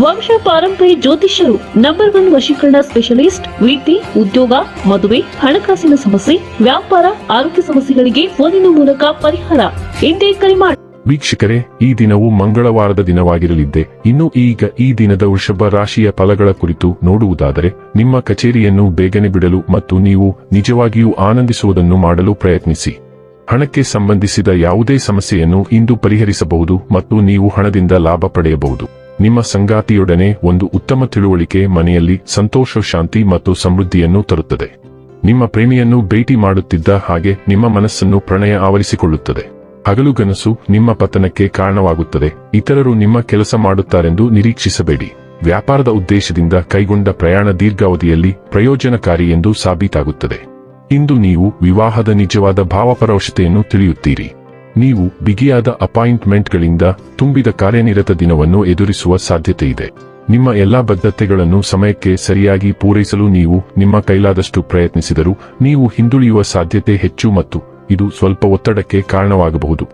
ವಂಶ ಪಾರಂಪರ್ಯ ಜ್ಯೋತಿಷ್ಯರು ನಂಬರ್ ಒನ್ ವಶೀಕರಣ ಸ್ಪೆಷಲಿಸ್ಟ್ ವೀತಿ ಉದ್ಯೋಗ, ಮದುವೆ, ಹಣಕಾಸಿನ ಸಮಸ್ಯೆ, ವ್ಯಾಪಾರ, ಆರೋಗ್ಯ ಸಮಸ್ಯೆಗಳಿಗೆ ಫೋನಿನ ಮೂಲಕ ಪರಿಹಾರ. ಎಂದೇ ಕರೆ ಮಾಡಿ ವೀಕ್ಷಕರೇ, ಈ ದಿನವು ಮಂಗಳವಾರದ ದಿನವಾಗಿರಲಿದ್ದೆ. ಇನ್ನು ಈಗ ಈ ದಿನದ ವೃಷಭ ರಾಶಿಯ ಫಲಗಳ ಕುರಿತು ನೋಡುವುದಾದರೆ, ನಿಮ್ಮ ಕಚೇರಿಯನ್ನು ಬೇಗನೆ ಬಿಡಲು ಮತ್ತು ನೀವು ನಿಜವಾಗಿಯೂ ಆನಂದಿಸುವುದನ್ನು ಮಾಡಲು ಪ್ರಯತ್ನಿಸಿ. ಹಣಕ್ಕೆ ಸಂಬಂಧಿಸಿದ ಯಾವುದೇ ಸಮಸ್ಯೆಯನ್ನು ಇಂದು ಪರಿಹರಿಸಬಹುದು ಮತ್ತು ನೀವು ಹಣದಿಂದ ಲಾಭ ಪಡೆಯಬಹುದು. ನಿಮ್ಮ ಸಂಗಾತಿಯೊಡನೆ ಒಂದು ಉತ್ತಮ ತಿಳುವಳಿಕೆ ಮನೆಯಲ್ಲಿ ಸಂತೋಷ, ಶಾಂತಿ ಮತ್ತು ಸಮೃದ್ಧಿಯನ್ನು ತರುತ್ತದೆ. ನಿಮ್ಮ ಪ್ರೇಮಿಯನ್ನು ಭೇಟಿ ಮಾಡುತ್ತಿದ್ದ ಹಾಗೆ ನಿಮ್ಮ ಮನಸ್ಸನ್ನು ಪ್ರಣಯ ಆವರಿಸಿಕೊಳ್ಳುತ್ತದೆ. ಹಗಲುಗನಸು ನಿಮ್ಮ ಪತನಕ್ಕೆ ಕಾರಣವಾಗುತ್ತದೆ. ಇತರರು ನಿಮ್ಮ ಕೆಲಸ ಮಾಡುತ್ತಾರೆಂದು ನಿರೀಕ್ಷಿಸಬೇಡಿ. ವ್ಯಾಪಾರದ ಉದ್ದೇಶದಿಂದ ಕೈಗೊಂಡ ಪ್ರಯಾಣ ದೀರ್ಘಾವಧಿಯಲ್ಲಿ ಪ್ರಯೋಜನಕಾರಿ ಎಂದು ಸಾಬೀತಾಗುತ್ತದೆ. ಇಂದು ನೀವು ವಿವಾಹದ ನಿಜವಾದ ಭಾವಪರವಶತೆಯನ್ನು ತಿಳಿಯುತ್ತೀರಿ. ನೀವು ಬಿಗಿಯಾದ ಅಪಾಯಿಂಟ್ಮೆಂಟ್ಗಳಿಂದ ತುಂಬಿದ ಕಾರ್ಯನಿರತ ದಿನವನ್ನು ಎದುರಿಸುವ ಸಾಧ್ಯತೆಯಿದೆ ನಿಮ್ಮ ಎಲ್ಲಾ ಬದ್ಧತೆಗಳನ್ನು ಸಮಯಕ್ಕೆ ಸರಿಯಾಗಿ ಪೂರೈಸಲು ನೀವು ನಿಮ್ಮ ಕೈಲಾದಷ್ಟು ಪ್ರಯತ್ನಿಸಿದರೂ ನೀವು ಹಿಂದುಳಿಯುವ ಸಾಧ್ಯತೆ ಹೆಚ್ಚು ಮತ್ತು ಇದು ಸ್ವಲ್ಪ ಒತ್ತಡಕ್ಕೆ ಕಾರಣವಾಗಬಹುದು.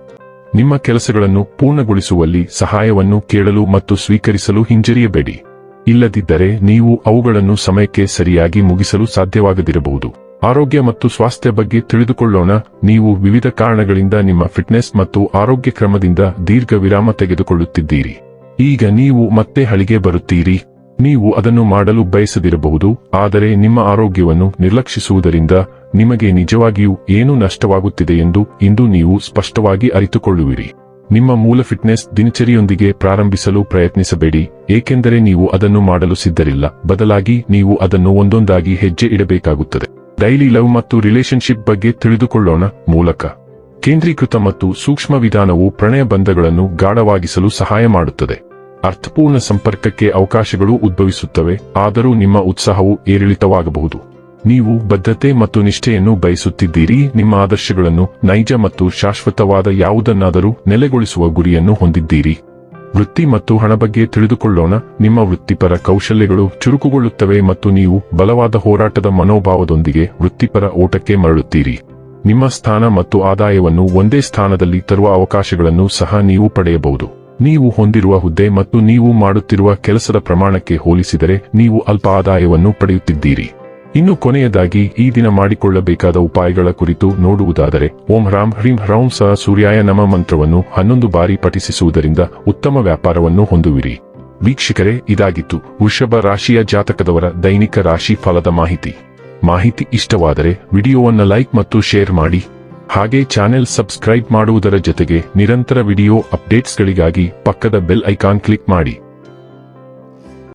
ನಿಮ್ಮ ಕೆಲಸಗಳನ್ನು ಪೂರ್ಣಗೊಳಿಸುವಲ್ಲಿ ಸಹಾಯವನ್ನು ಕೇಳಲು ಮತ್ತು ಸ್ವೀಕರಿಸಲು ಹಿಂಜರಿಯಬೇಡಿ. ಇಲ್ಲದಿದ್ದರೆ ನೀವು ಅವುಗಳನ್ನು ಸಮಯಕ್ಕೆ ಸರಿಯಾಗಿ ಮುಗಿಸಲು ಸಾಧ್ಯವಾಗದಿರಬಹುದು. ಆರೋಗ್ಯ ಮತ್ತು ಸ್ವಾಸ್ಥ್ಯ ಬಗ್ಗೆ ತಿಳಿದುಕೊಳ್ಳೋಣ. ನೀವು ವಿವಿಧ ಕಾರಣಗಳಿಂದ ನಿಮ್ಮ ಫಿಟ್ನೆಸ್ ಮತ್ತು ಆರೋಗ್ಯ ಕ್ರಮದಿಂದ ದೀರ್ಘ ವಿರಾಮ ತೆಗೆದುಕೊಳ್ಳುತ್ತಿದ್ದೀರಿ. ಈಗ ನೀವು ಮತ್ತೆ ಹಳಿಗೆ ಬರುತ್ತೀರಿ. ನೀವು ಅದನ್ನು ಮಾಡಲು ಬಯಸದಿರಬಹುದು, ಆದರೆ ನಿಮ್ಮ ಆರೋಗ್ಯವನ್ನು ನಿರ್ಲಕ್ಷಿಸುವುದರಿಂದ ನಿಮಗೆ ನಿಜವಾಗಿಯೂ ಏನು ನಷ್ಟವಾಗುತ್ತಿದೆ ಎಂದು ಇಂದು ನೀವು ಸ್ಪಷ್ಟವಾಗಿ ಅರಿತುಕೊಳ್ಳುವಿರಿ. ನಿಮ್ಮ ಮೂಲ ಫಿಟ್ನೆಸ್ ದಿನಚರಿಯೊಂದಿಗೆ ಪ್ರಾರಂಭಿಸಲು ಪ್ರಯತ್ನಿಸಬೇಡಿ, ಏಕೆಂದರೆ ನೀವು ಅದನ್ನು ಮಾಡಲು ಸಿದ್ಧರಿಲ್ಲ. ಬದಲಾಗಿ ನೀವು ಅದನ್ನು ಒಂದೊಂದಾಗಿ ಹೆಜ್ಜೆ ಇಡಬೇಕಾಗುತ್ತದೆ. ಡೈಲಿ ಲವ್ ಮತ್ತು ರಿಲೇಶನ್ಶಿಪ್ ಬಗ್ಗೆ ತಿಳಿದುಕೊಳ್ಳೋಣ ಮೂಲಕ. ಕೇಂದ್ರೀಕೃತ ಮತ್ತು ಸೂಕ್ಷ್ಮ ವಿಧಾನವು ಪ್ರಣಯ ಬಂಧಗಳನ್ನು ಗಾಢವಾಗಿಸಲು ಸಹಾಯ ಮಾಡುತ್ತದೆ. ಅರ್ಥಪೂರ್ಣ ಸಂಪರ್ಕಕ್ಕೆ ಅವಕಾಶಗಳು ಉದ್ಭವಿಸುತ್ತವೆ, ಆದರೂ ನಿಮ್ಮ ಉತ್ಸಾಹವು ಏರಿಳಿತವಾಗಬಹುದು. ನೀವು ಬದ್ಧತೆ ಮತ್ತು ನಿಷ್ಠೆಯನ್ನು ಬಯಸುತ್ತಿದ್ದೀರಿ, ನಿಮ್ಮ ಆದರ್ಶಗಳನ್ನು ನೈಜ ಮತ್ತು ಶಾಶ್ವತವಾದ ಯಾವುದನ್ನಾದರೂ ನೆಲೆಗೊಳಿಸುವ ಗುರಿಯನ್ನು ಹೊಂದಿದ್ದೀರಿ. ವೃತ್ತಿ ಮತ್ತು ಹಣ ಬಗ್ಗೆ ತಿಳಿದುಕೊಳ್ಳೋಣ. ನಿಮ್ಮ ವೃತ್ತಿಪರ ಕೌಶಲ್ಯಗಳು ಚುರುಕುಗೊಳ್ಳುತ್ತವೆ ಮತ್ತು ನೀವು ಬಲವಾದ ಹೋರಾಟದ ಮನೋಭಾವದೊಂದಿಗೆ ವೃತ್ತಿಪರ ಓಟಕ್ಕೆ ಮರಳುತ್ತೀರಿ. ನಿಮ್ಮ ಸ್ಥಾನ ಮತ್ತು ಆದಾಯವನ್ನು ಒಂದೇ ಸ್ಥಾನದಲ್ಲಿ ತರುವ ಅವಕಾಶಗಳನ್ನು ಸಹ ನೀವು ಪಡೆಯಬಹುದು. ನೀವು ಹೊಂದಿರುವ ಹುದ್ದೆ ಮತ್ತು ನೀವು ಮಾಡುತ್ತಿರುವ ಕೆಲಸದ ಪ್ರಮಾಣಕ್ಕೆ ಹೋಲಿಸಿದರೆ ನೀವು ಅಲ್ಪ ಆದಾಯವನ್ನು ಪಡೆಯುತ್ತಿದ್ದೀರಿ. ಇನ್ನು ಕೊನೆಯದಾಗಿ ಈ ದಿನ ಮಾಡಿಕೊಳ್ಳಬೇಕಾದ ಉಪಾಯಗಳ ಕುರಿತು ನೋಡುವುದಾದರೆ, ಓಂ ರಾಮ್ ಹ್ರೀಂ ಹ್ರೌಂ ಸಹ ಸೂರ್ಯಾಯ ನಮ ಮಂತ್ರವನ್ನು ಹನ್ನೊಂದು ಬಾರಿ ಪಠಿಸಿಸುವುದರಿಂದ ಉತ್ತಮ ವ್ಯಾಪಾರವನ್ನು ಹೊಂದುವಿರಿ. ವೀಕ್ಷಕರೇ, ಇದಾಗಿತ್ತು ವೃಷಭ ರಾಶಿಯ ಜಾತಕದವರ ದೈನಿಕ ರಾಶಿ ಫಲದ ಮಾಹಿತಿ. ಮಾಹಿತಿ ಇಷ್ಟವಾದರೆ ವಿಡಿಯೋವನ್ನು ಲೈಕ್ ಮತ್ತು ಶೇರ್ ಮಾಡಿ. ಹಾಗೆ ಚಾನೆಲ್ ಸಬ್ಸ್ಕ್ರೈಬ್ ಮಾಡುವುದರ ಜೊತೆಗೆ ನಿರಂತರ ವಿಡಿಯೋ ಅಪ್ಡೇಟ್ಸ್ಗಳಿಗಾಗಿ ಪಕ್ಕದ ಬೆಲ್ ಐಕಾನ್ ಕ್ಲಿಕ್ ಮಾಡಿ.